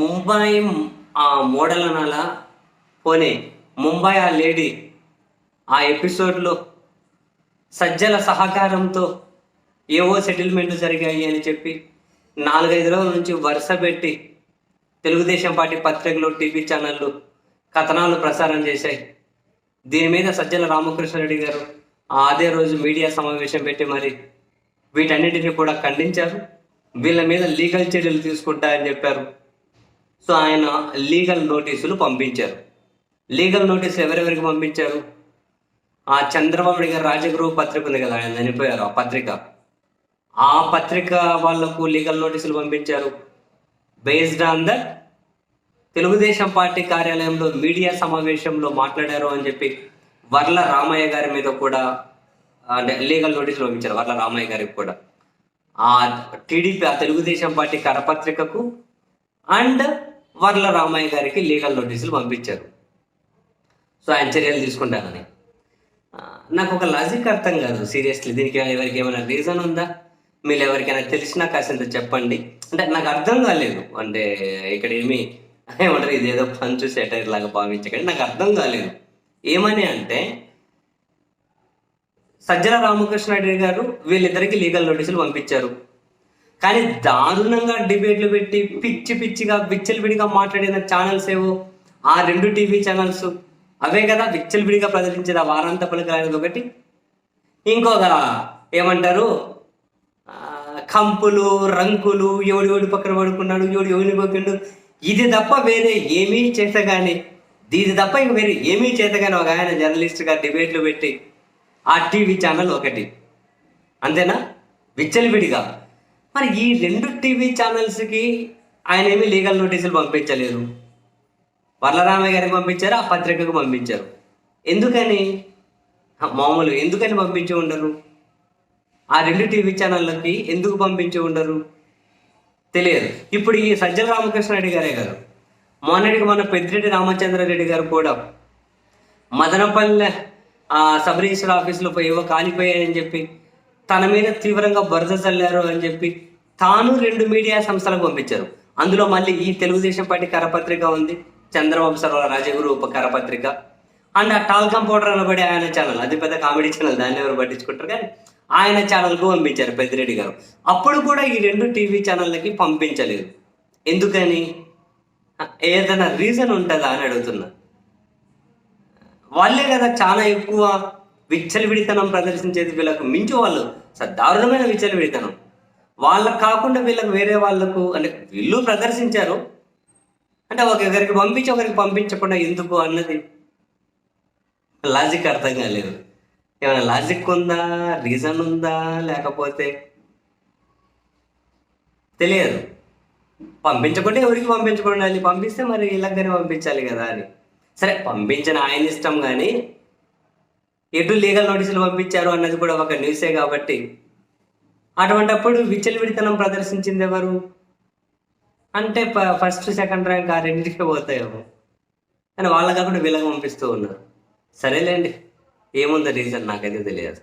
ముంబై ఆ మోడల్ అనాలా పోనీ ముంబై ఆ లేడీ ఆ ఎపిసోడ్లో సజ్జల సహకారంతో ఏవో సెటిల్మెంట్లు జరిగాయి అని చెప్పి నాలుగైదు రోజుల నుంచి వరుస పెట్టి తెలుగుదేశం పార్టీ పత్రికలు టీవీ ఛానళ్ళు కథనాలు ప్రసారం చేశాయి. దీని మీద సజ్జల రామకృష్ణారెడ్డి గారు అదే రోజు మీడియా సమావేశం పెట్టి మరి వీటన్నిటిని కూడా ఖండించారు. వీళ్ళ మీద లీగల్ చర్యలు తీసుకుంటా అని చెప్పారు. సో ఆయన లీగల్ నోటీసులు పంపించారు. లీగల్ నోటీసులు ఎవరెవరికి పంపించారు? ఆ చంద్రబాబు గారు రాజగురువు పత్రిక ఉంది కదా ఆయన చనిపోయారు ఆ పత్రిక. ఆ పత్రిక వాళ్ళకు లీగల్ నోటీసులు పంపించారు. Based on the Telugu Desam party కార్యాలయంలో మీడియా సమావేశంలో మాట్లాడారు అని చెప్పి వర్ల రామయ్య గారి మీద కూడా లీగల్ నోటీసులు పంపించారు వర్ల రామయ్య గారికి కూడా. ఆ టీడీపీ ఆ తెలుగుదేశం పార్టీ కరపత్రికకు అండ్ వర్ల రామయ్య గారికి లీగల్ నోటీసులు పంపించారు. సో ఆయన చర్యలు తీసుకుంటానని. నాకు ఒక లాజిక్ అర్థం కాదు సీరియస్లీ. దీనికి ఎవరికి ఏమైనా రీజన్ ఉందా? మీరు ఎవరికైనా తెలిసినా కాసింత చెప్పండి. అంటే నాకు అర్థం కాలేదు. అంటే ఇక్కడ ఏమి ఏమంటారు ఇదేదో పంచు సెటైర్ లాగా భావించకండి నాకు అర్థం కాలేదు. ఏమని అంటే సజ్జల రామకృష్ణారెడ్డి గారు వీళ్ళిద్దరికి లీగల్ నోటీసులు పంపించారు. కానీ దారుణంగా డిబేట్లు పెట్టి పిచ్చి పిచ్చిగా విచ్చలవిడిగా మాట్లాడిన ఛానల్స్ ఏవో? ఆ రెండు టీవీ ఛానల్స్ అవే కదా విచ్చలవిడిగా ప్రదర్శించేది ఆ వారాంత పలుకరానిది ఒకటి. ఇంకొక ఏమంటారు? కంపులు రంకులు ఎవడు ఎవడు పక్కన పడుకున్నాడు ఎవడు ఎవరిని పోకిండు ఇది తప్ప వేరే ఏమీ చేత కానీ దీని తప్ప ఇంక వేరే ఏమీ చేత కానీ ఒక ఆయన జర్నలిస్ట్గా డిబేట్లు పెట్టి ఆ టీవీ ఛానల్ ఒకటి. అంతేనా? విచ్చలవిడిగా. మరి ఈ రెండు టీవీ ఛానల్స్కి ఆయన ఏమీ లీగల్ నోటీసులు పంపించలేదు. వరలరామయ్య గారికి పంపించారు? ఆ పత్రికకు పంపించారు. ఎందుకని? మామూలు ఎందుకని పంపించి ఉండరు? ఆ రెండు టీవీ ఛానళ్ళకి ఎందుకు పంపించి ఉండరు? తెలియదు. ఇప్పుడు ఈ సజ్జల రామకృష్ణారెడ్డి గారే గారు. మొన్నటికి మన పెద్దిరెడ్డి రామచంద్రారెడ్డి గారు కూడా మదనపల్లె ఆ సబ్ రిజిస్టర్ ఆఫీసులో పోయి ఏవో కాలిపోయాయని చెప్పి తన మీద తీవ్రంగా బురద చల్లారు అని చెప్పి తాను రెండు మీడియా సంస్థలకు పంపించారు. అందులో మళ్ళీ ఈ తెలుగుదేశం పార్టీ కరపత్రిక ఉంది. చంద్రబాబు సర్వ రాజగురు ఉప కరపత్రిక. అండ్ ఆ టాల్ కంపౌడర్ అనబడి ఆయన ఛానల్ అది పెద్ద కామెడీ ఛానల్ దాన్ని ఎవరు పట్టించుకుంటారు కానీ ఆయన ఛానల్కు పంపించారు పెద్దిరెడ్డి గారు. అప్పుడు కూడా ఈ రెండు టీవీ ఛానళ్ళకి పంపించలేదు. ఎందుకని? ఏదైనా రీజన్ ఉంటుందా అని అడుగుతున్నా. వాళ్ళే కదా చాలా ఎక్కువ విచ్చలవిడితనం ప్రదర్శించేది వీళ్ళకు మించి వాళ్ళు స- దారుణమైన విచ్చలవిడితనం. వాళ్ళకు కాకుండా వీళ్ళకు వేరే వాళ్ళకు అంటే వీళ్ళు ప్రదర్శించారు. అంటే ఒకరికి పంపించి ఒకరికి పంపించకుండా ఎందుకు అన్నది లాజిక్ అర్థం కాలేదు. ఏమైనా లాజిక్ ఉందా? రీజన్ ఉందా? లేకపోతే తెలియదు. పంపించకుంటే ఎవరికి పంపించకుండా పంపిస్తే మరి ఇలాగనే పంపించాలి కదా అని. సరే పంపించిన ఆయన ఇష్టం కానీ ఎటు లీగల్ నోటీసులు పంపించారు అన్నది కూడా ఒక న్యూసే కాబట్టి అటువంటప్పుడు విచ్చలవిడితనం ప్రదర్శించింది ఎవరు? అంటే ఫస్ట్ సెకండ్ ర్యాంక్ ఆ రెండింటికి పోతాయేమో. కానీ వాళ్ళ కాకుండా వీళ్ళకి పంపిస్తూ ఉన్నారు. సరేలేండి ఏముంది రీజన్? నాకైతే తెలియదు.